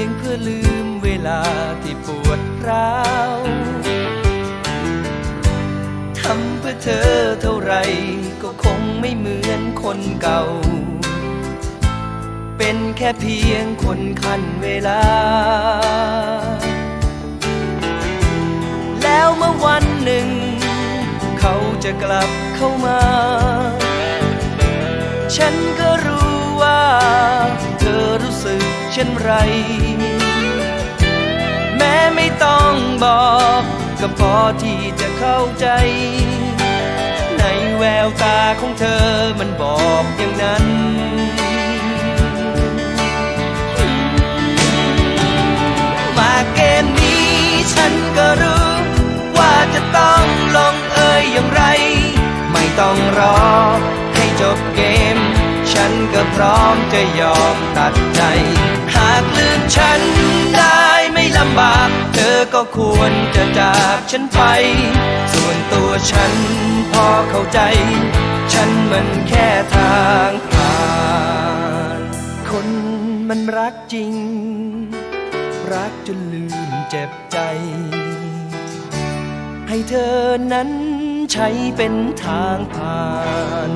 ยงเพื่อลืมเวลาที่ปวดร้าวทำเพื่อเธอเท่าไรก็คงไม่เหมือนคนเก่า เป็นแค่เพียงคนคันเวลา แล้วเมื่อวันหนึ่ง เขาจะกลับเข้ามา ฉันก็ ช่นไร แม้ไม่ต้องบอก ก็พอที่จะเข้าใจ ในแววตาของเธอมันบอกอย่างนั้นมาเกมนี้ฉันก็รู้ ว่าจะต้องลงเอยอย่างไร ไม่ต้องรอ นก็พร้อมจะยอมตัดใจ หากลืมฉันได้ไม่ลำบาก เธอก็ควรจะจากฉันไป ส่วนตัวฉันพอเข้าใจ ฉันมันแค่ทางผ่าน คนมันรักจริง รักจนลืมเจ็บใจ ให้เธอนั้นใช้เป็นทางผ่าน